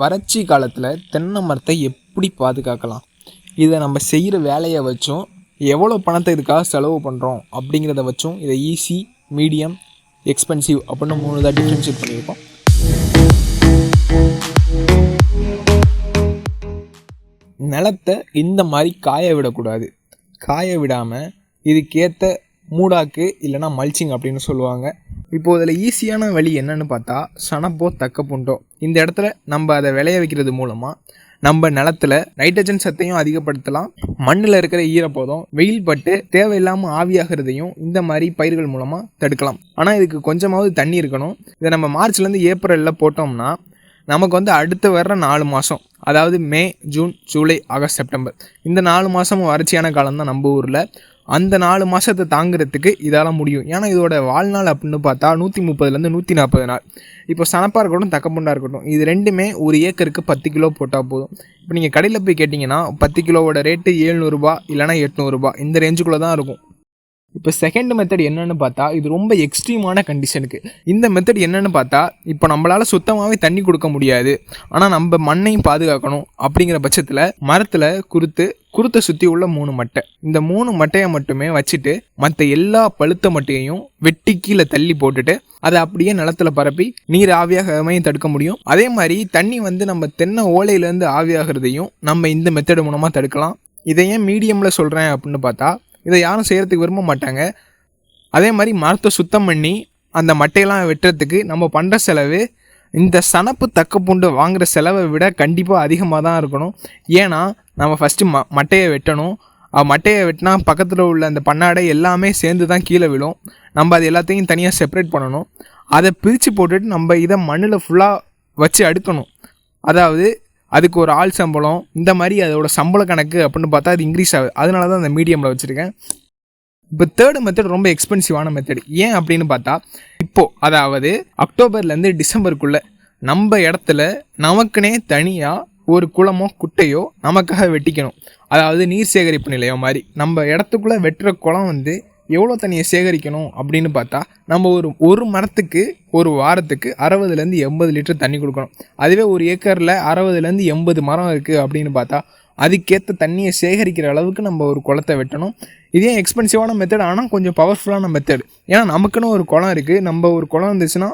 வறட்சி காலத்தில் தென்னை மரத்தை எப்படி பாதுகாக்கலாம்? இதை நம்ம செய்கிற வேலையை வச்சும் எவ்வளோ பணத்தை இதுக்காக செலவு பண்ணுறோம் அப்படிங்கிறத வச்சும் இதை ஈஸி மீடியம் எக்ஸ்பென்சிவ் அப்படின்னு மூணு தான் டிஃப்ரென்ஷியேட் பண்ணியிருக்கோம். நிலத்தை இந்த மாதிரி காய விடக்கூடாது. காய விடாமல் இதுக்கேற்ற மூடாக்கு இல்லைன்னா மல்ச்சிங் அப்படின்னு சொல்லுவாங்க. இப்போ இதில் ஈஸியான வழி என்னன்னு பார்த்தா சனப்போ தக்க புண்டோ இந்த இடத்துல நம்ம அதை விளைய வைக்கிறது மூலமாக நம்ம நிலத்துல நைட்ரஜன் சத்தையும் அதிகப்படுத்தலாம். மண்ணில் இருக்கிற ஈரப்பதம் வெயில் பட்டு தேவையில்லாமல் ஆவியாகிறதையும் இந்த மாதிரி பயிர்கள் மூலமாக தடுக்கலாம். ஆனால் இதுக்கு கொஞ்சமாவது தண்ணி இருக்கணும். இதை நம்ம மார்ச்லேருந்து ஏப்ரலில் போட்டோம்னா நமக்கு வந்து அடுத்து வர்ற நாலு மாதம் அதாவது May June July August September. இந்த நாலு மாதமும் வறட்சியான காலம் தான் நம்ம ஊரில். அந்த நாலு மாதத்தை தாங்கிறதுக்கு இதால் முடியும். ஏன்னா இதோட வாழ்நாள் அப்படின்னு பார்த்தா நூற்றி முப்பதுலேருந்து நூற்றி நாற்பது நாள். இப்போ சனப்பாக இருக்கட்டும் தக்கப்புண்டாக இருக்கட்டும் இது ரெண்டுமே ஒரு ஏக்கருக்கு பத்து கிலோ போட்டால் போதும். இப்போ நீங்கள் கடையில் போய் கேட்டிங்கன்னா பத்து கிலோவோட ரேட்டு ஏழ்நூறுபா இல்லைனா எட்நூறுபா இந்த ரேஞ்சுக்குள்ளே தான் இருக்கும். இப்போ செகண்ட் மெத்தட் என்னன்னு பார்த்தா இது ரொம்ப எக்ஸ்ட்ரீமான கண்டிஷனுக்கு இந்த மெத்தட் என்னென்னு பார்த்தா இப்போ நம்மளால் சுத்தமாகவே தண்ணி கொடுக்க முடியாது. ஆனால் நம்ம மண்ணையும் பாதுகாக்கணும் அப்படிங்கிற பட்சத்தில் மரத்தில் குருத்து குருத்தை சுற்றி உள்ள மூணு மட்டை. இந்த மூணு மட்டையை மட்டுமே வச்சுட்டு மற்ற எல்லா பழுத்த மட்டையையும் வெட்டி கீழே தள்ளி போட்டுட்டு அதை அப்படியே நிலத்துல பரப்பி நீர் ஆவியாகாமையும் தடுக்க முடியும். அதே மாதிரி தண்ணி வந்து நம்ம தென்னை ஓலையிலேருந்து ஆவியாகிறதையும் நம்ம இந்த மெத்தடு மூலமாக தடுக்கலாம். இதை ஏன் மீடியமில் சொல்கிறேன் அப்படின்னு பார்த்தா இதை யாரும் செய்கிறதுக்கு விரும்ப மாட்டாங்க. அதே மாதிரி மரத்தை சுத்தம் பண்ணி அந்த மட்டையெல்லாம் வெட்டுறதுக்கு நம்ம பண்ணுற செலவு இந்த சனப்பு தக்க பூண்டு வாங்குகிற செலவை விட கண்டிப்பாக அதிகமாக தான் இருக்கணும். ஏன்னா நம்ம ஃபஸ்ட்டு ம மட்டையை வெட்டணும். மட்டையை வெட்டினா பக்கத்தில் உள்ள அந்த பண்ணாடை எல்லாமே சேர்ந்து தான் கீழே விழும். நம்ம அது எல்லாத்தையும் தனியாக செப்பரேட் பண்ணணும். அதை பிரித்து போட்டுட்டு நம்ம இதை மண்ணில் ஃபுல்லாக வச்சு அடுக்கணும். அதாவது அதுக்கு ஒரு ஆள் சம்பளம் இந்த மாதிரி அதோட சம்பள கணக்கு அப்படின்னு பார்த்தா அது இன்க்ரீஸ் ஆகுது அதனால தான் அந்த மீடியமில் வச்சுருக்கேன். இப்போ தேர்டு மெத்தட் ரொம்ப எக்ஸ்பென்சிவான மெத்தட் ஏன் அப்படின்னு பார்த்தா இப்போது அதாவது அக்டோபர்லேருந்து டிசம்பருக்குள்ளே நம்ம இடத்துல நமக்குனே தனியாக ஒரு குளமோ குட்டையோ நமக்காக வெட்டிக்கணும். அதாவது நீர் சேகரிப்பு நிலையம் மாதிரி. நம்ம இடத்துக்குள்ளே வெட்டுற குளம் வந்து எவ்வளோ தண்ணியை சேகரிக்கணும் அப்படின்னு பார்த்தா நம்ம ஒரு ஒரு மரத்துக்கு ஒரு வாரத்துக்கு அறுபதுலேருந்து எண்பது லிட்டர் தண்ணி கொடுக்கணும். அதுவே ஒரு ஏக்கரில் அறுபதுலேருந்து எண்பது மரம் இருக்குது அப்படின்னு பார்த்தா அதுக்கேற்ற தண்ணியை சேகரிக்கிற அளவுக்கு நம்ம ஒரு குளத்தை வெட்டணும். இதே எக்ஸ்பென்சிவான மெத்தட் ஆனால் கொஞ்சம் பவர்ஃபுல்லான மெத்தட் ஏன்னா நமக்குன்னு ஒரு குளம் இருக்குது நம்ம ஒரு குளம் இருந்துச்சுன்னா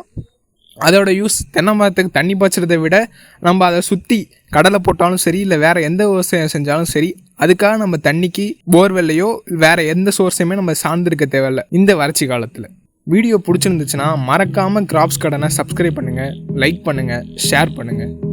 அதோட யூஸ் தென்னை மரத்துக்கு தண்ணி பாய்ச்சறதை விட நம்ம அதை சுற்றி கடலை போட்டாலும் சரி இல்லை வேறு எந்த விவசாயம் செஞ்சாலும் சரி அதுக்காக நம்ம தண்ணிக்கு போர்வெல்லையோ வேறு எந்த சோர்ஸையுமே நம்ம சார்ந்திருக்க தேவையில்ல. இந்த வறட்சி காலத்தில். வீடியோ பிடிச்சிருந்துச்சுன்னா மறக்காமல் கிராப்ஸ் கடனை சப்ஸ்கிரைப் பண்ணுங்கள் லைக் பண்ணுங்கள் ஷேர் பண்ணுங்கள்